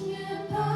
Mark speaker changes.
Speaker 1: nie tak.